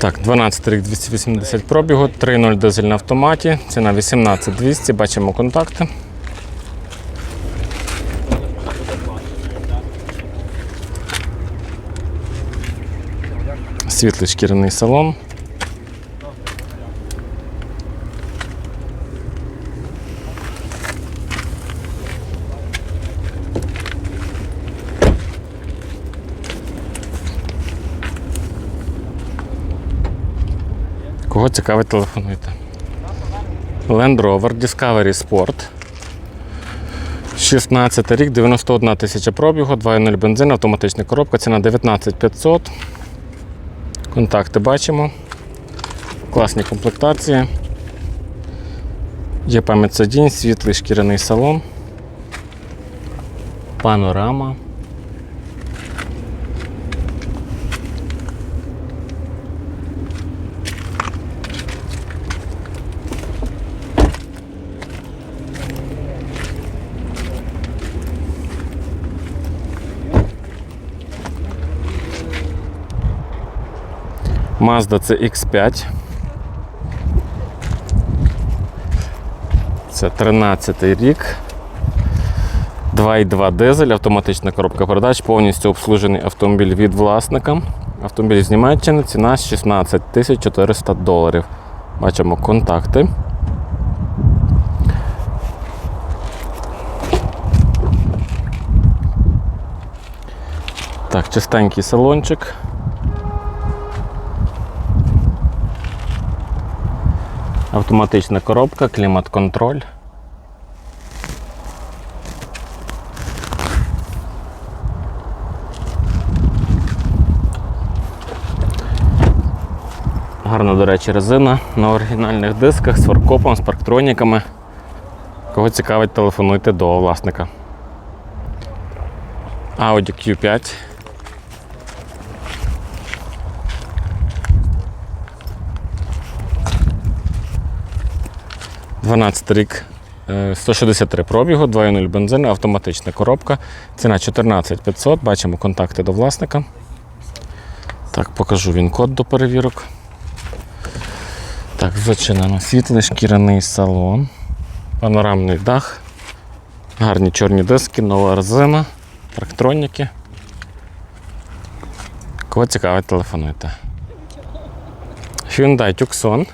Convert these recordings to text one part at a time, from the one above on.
Так, 12 рік 280 пробігу, 3.0 дизель на автоматі, ціна 18200, бачимо контакти. Світлий шкіряний салон. Кого цікавить, телефонуйте. Land Rover Discovery Sport. 16 рік, 91 тисяча пробігу, 2.0 бензин, автоматична коробка, ціна 19500. Контакти бачимо. Класні комплектації. Є пам'ять сидінь, світлий шкіряний салон. Панорама. Mazda CX5. Це 13 рік. 2,2 дизель, автоматична коробка передач, повністю обслужений автомобіль від власника. Автомобіль з Німеччини, ціна 16 400 доларів. Бачимо контакти. Так, чистенький салончик. Автоматична коробка, клімат-контроль. Гарна, до речі, резина на оригінальних дисках з фаркопом, з парктроніками. Кого цікавить, телефонуйте до власника. Audi Q5. – 12 рік, е, 163 пробігу, 2.0 бензин, автоматична коробка. Ціна 14 500. Бачимо контакти до власника. Так, покажу він код до перевірок. Так, зачинено. Світлий шкіряний салон, панорамний дах, гарні чорні диски, нова резина, парктроніки. Кого цікавить, телефонуйте. Hyundai Tucson.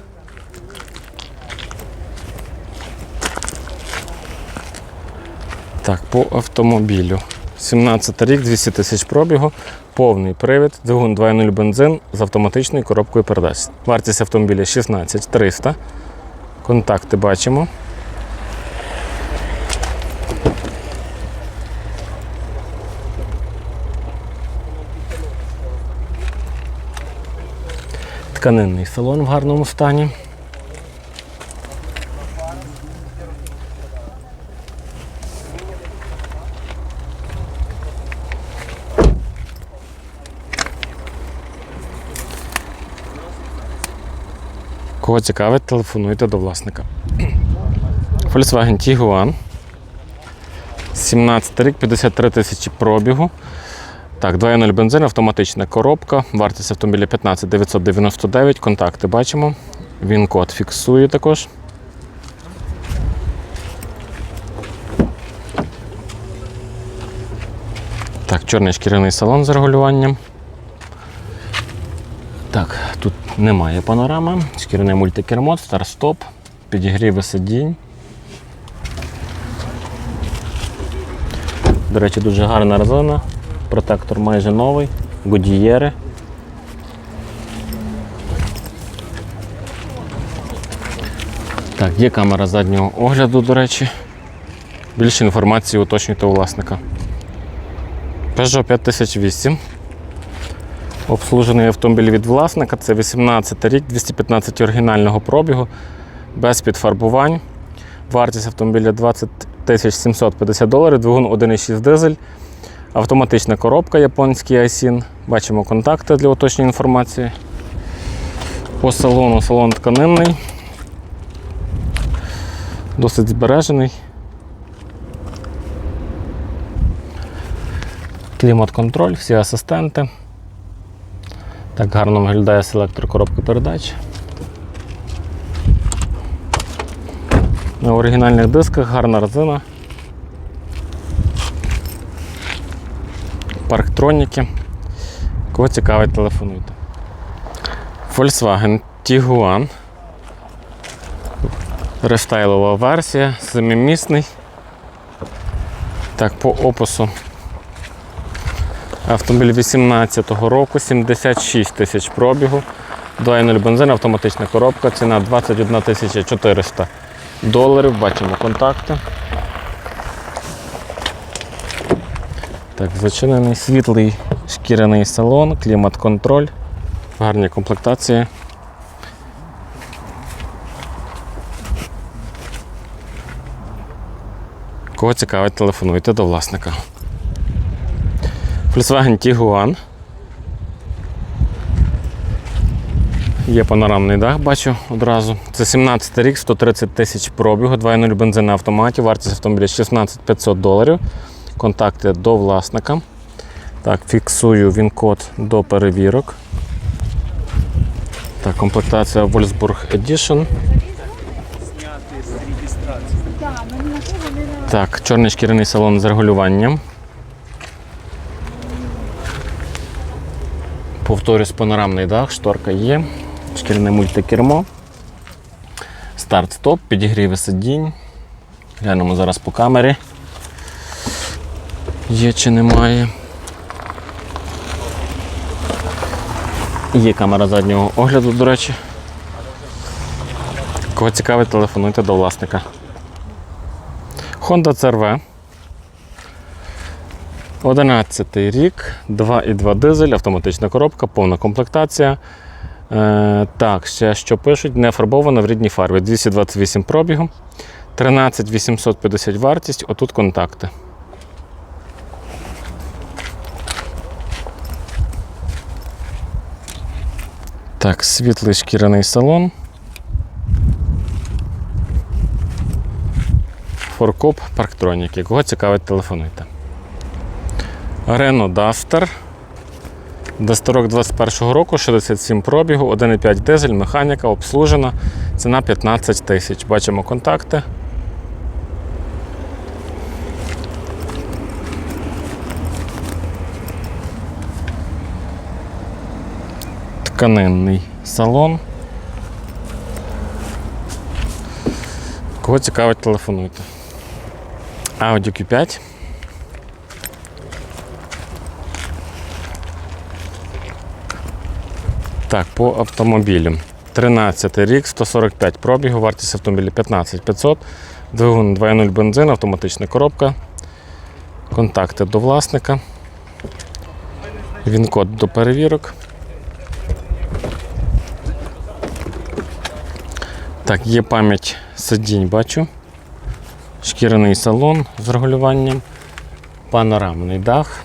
Так, по автомобілю. 17 рік, 200 тисяч пробігу, повний привід, двигун 2.0 бензин з автоматичною коробкою передач. Вартість автомобіля 16 300. Контакти бачимо. Тканинний салон в гарному стані. Цікавить, телефонуйте до власника. Volkswagen Tiguan. 17 рік, 53 тисячі пробігу. Так, 2.0 бензин, автоматична коробка. Вартість автомобіля 15 999. Контакти бачимо. Він код фіксує також. Так, чорний шкіряний салон з регулюванням. Так, тут немає панорами. Шкіряне мультикермо, старт-стоп, підігріви сидінь. До речі, дуже гарна резина. Протектор майже новий. Гудієри. Так, є камера заднього огляду, до речі. Більше інформації уточнюйте у власника. Peugeot 5008. Обслужений автомобіль від власника. Це 18 рік, 215 оригінального пробігу, без підфарбувань. Вартість автомобіля 20 750 доларів, двигун 1,6 дизель, автоматична коробка японський Aisin. Бачимо контакти для уточнення інформації. По салону салон тканинний. Досить збережений. Клімат-контроль, всі асистенти. Так гарно виглядає селектор коробки передач. На оригінальних дисках гарна резина. Парктроніки. Кого цікавить, телефонуйте. Volkswagen Tiguan. Рестайлова версія, семимісний. Так, по опису. Автомобіль 18-го року, 76 тисяч пробігу, 2.0 бензин, автоматична коробка, ціна 21 тисяча 400 доларів. Бачимо контакти. Так, зачинений світлий шкіряний салон, клімат-контроль, гарні комплектації. Кого цікавить, телефонуйте до власника. Volkswagen Tiguan. Є панорамний дах, бачу одразу. Це 17 рік, 130 тисяч пробігу, 2.0 бензин на автоматі, вартість автомобіля 16 500 доларів. Контакти до власника. Так, фіксую він код до перевірок. Так, комплектація Wolfsburg Edition. Так, чорний шкіряний салон з регулюванням. Повторюсь, панорамний дах, шторка є, шкіряне мультикермо. Старт-стоп, підігріви сидінь. Глянемо зараз по камері. Є чи немає. Є камера заднього огляду, до речі. Кого цікавить, телефонуйте до власника. Honda CR-V. 11 рік, 2,2 дизель, автоматична коробка, повна комплектація. Е, так, ще що пишуть, не фарбована в рідній фарбі. 228 пробігу, 13 850 вартість, отут контакти. Так, світлий шкіряний салон. Форкоп парктроніки. Кого цікавить, телефонуйте. Renault Duster. Дастерок 21 року, 67 пробігу, 1,5 дизель, механіка, обслужена. Ціна 15 тисяч. Бачимо контакти. Тканинний салон. Кого цікавить, телефонуйте. Audi Q5. Так, по автомобілю. 13 рік, 145 пробігу, вартість автомобіля 15 500, двигун 2.0 бензин, автоматична коробка, контакти до власника, він код до перевірок. Так, є пам'ять сидінь, бачу. Шкіряний салон з регулюванням, панорамний дах.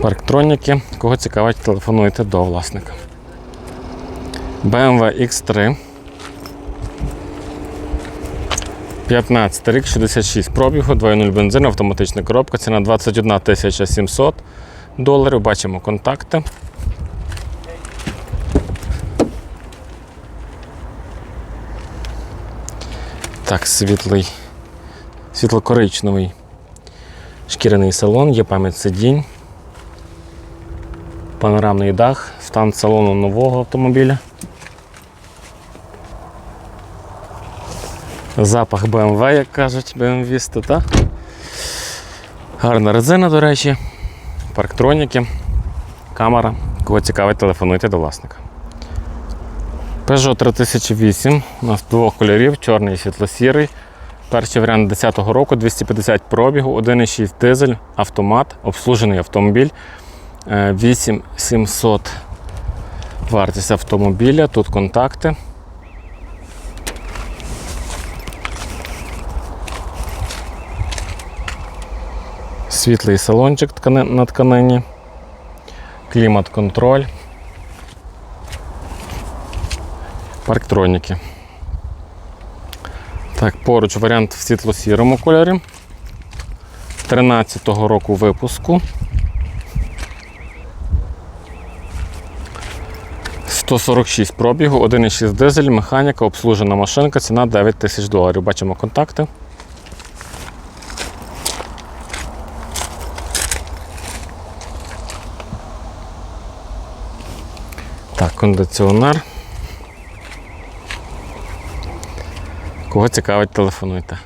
Парктроніки. Кого цікавить, телефонуйте до власника. BMW X3. 15 рік, 66 пробігу, 2.0 бензин, автоматична коробка, ціна 21 700 доларів. Бачимо контакти. Так, світлий, світло-коричневий Шкіряний салон, є пам'ять сидінь. Панорамний дах, стан салону нового автомобіля. Запах BMW, як кажуть, BMW, та? Гарна резина, до речі, парктроніки, камера. Кого цікавить, телефонуйте до власника. Peugeot 3008 у нас двох кольорів, чорний і світло-сірий. Перший варіант 10-го року, 250 пробігу, 1,6 дизель, автомат, обслужений автомобіль. Е, 8700 вартість автомобіля, тут контакти. Світлий салончик на тканині, клімат-контроль, парктроніки. Так, поруч варіант в світло-сірому кольорі. 13-го року випуску. 146 пробігу, 1,6 дизель, механіка, обслужена машинка, ціна 9 тисяч доларів. Бачимо контакти. Так, кондиціонер. Кого цікавить, телефонуйте.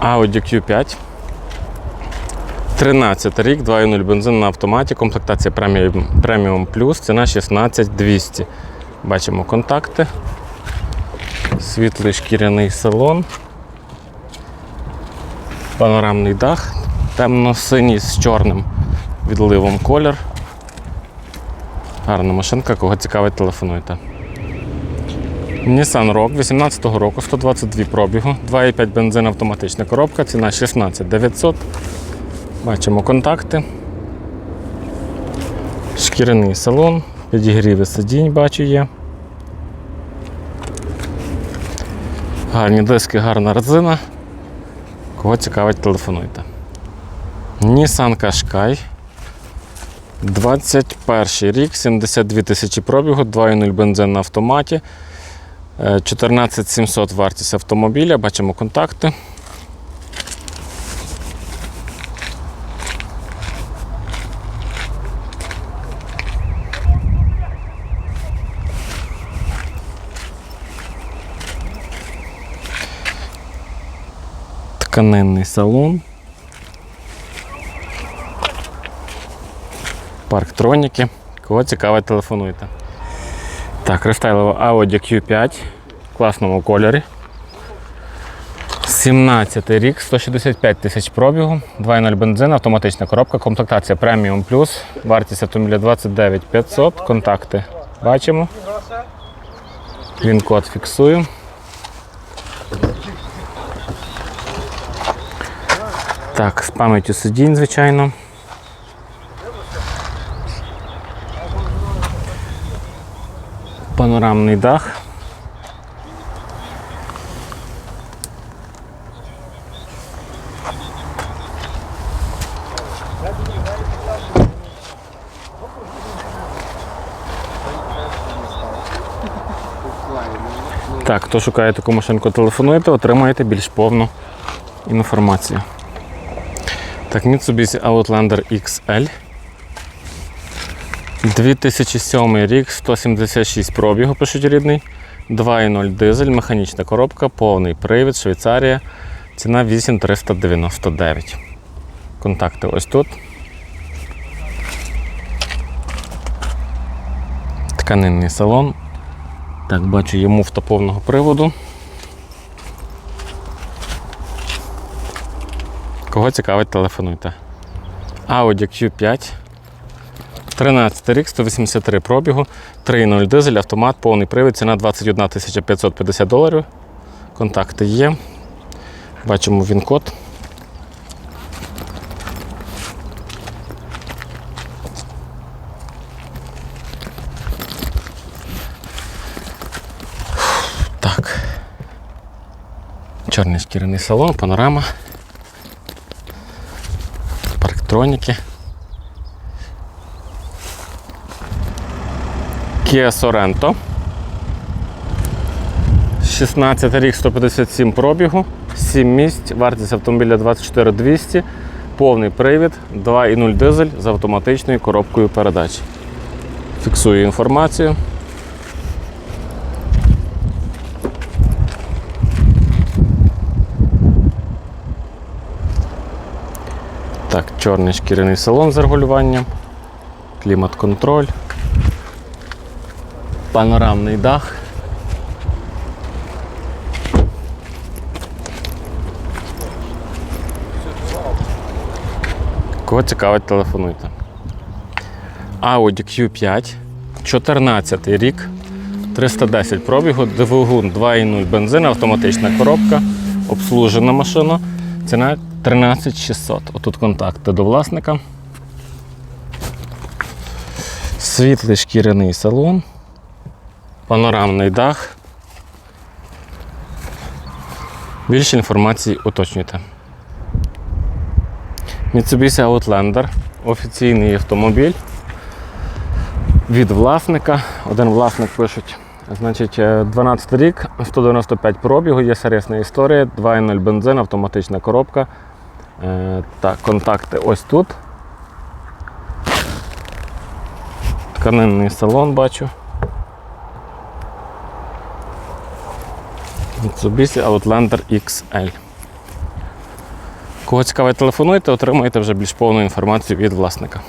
Audi Q5. 13 рік, 2.0 бензин на автоматі, комплектація Premium, Premium Plus, ціна 16200. Бачимо контакти. Світлий шкіряний салон. Панорамний дах, темно-синій з чорним відливом колір. Гарна машинка, кого цікавить, телефонуйте. Nissan Rogue 18-го року, 122 пробігу, 2,5 бензин автоматична коробка, ціна 16 900. Бачимо контакти. Шкіряний салон, підігріви сидінь, бачу є. Гарні диски, гарна резина. Кого цікавить, телефонуйте. Nissan Qashqai. 21 рік, 72 тисячі пробігу, 2,0 бензин на автоматі. Е, 14 700 вартість автомобіля, бачимо контакти. Тканинний салон. Парктроніки. Кого цікавить, телефонуйте. Так, рестайлова Audi Q5 в класному кольорі. 17 рік, 165 тисяч пробігу, 2.0 бензин, автоматична коробка, комплектація Premium Plus, вартість автомобіля 29 500, контакти бачимо. Він код фіксую. Так, з пам'яттю сидінь, звичайно. Панорамний дах. Так, хто шукає таку машинку, телефонуйте, отримаєте більш повну інформацію. Так, Mitsubishi Outlander XL. 2007 рік, 176 пробігу, пишуть рідний. 2.0 дизель, механічна коробка, повний привід, Швейцарія. Ціна 8399. Контакти ось тут. Тканинний салон. Так, бачу, є муфта повного приводу. Кого цікавить, телефонуйте. Audi Q5. 13 рік, 183 пробігу, 3.0 дизель, автомат, повний привід, ціна 21 550 доларів. Контакти є. Бачимо він-код. Так. Чорний шкіряний салон, панорама. Парктроніки. Kia Sorento. 16 рік 157 пробігу, 7 місць, вартість автомобіля 24 200, повний привід, 2,0 дизель з автоматичною коробкою передач. Фіксую інформацію. Так, чорний шкіряний салон з регулюванням, клімат-контроль, панорамний дах. Кого цікавить, телефонуйте. Audi Q5, 14 рік, 310 пробігу, двигун 2.0 бензин, автоматична коробка, обслужена машина. Ціна 13600. Отут контакти до власника. Світлий шкіряний салон, панорамний дах. Більше інформації уточнюйте. Mitsubishi Outlander офіційний автомобіль від власника. Один власник пишуть. Значить, е, 12 рік, 195 пробігу, є сервісна історія, 2.0 бензин, автоматична коробка. Е, Так, контакти ось тут. Тканинний салон бачу. Mitsubishi Outlander XL. Кого цікавить, телефонуйте, отримаєте вже більш повну інформацію від власника.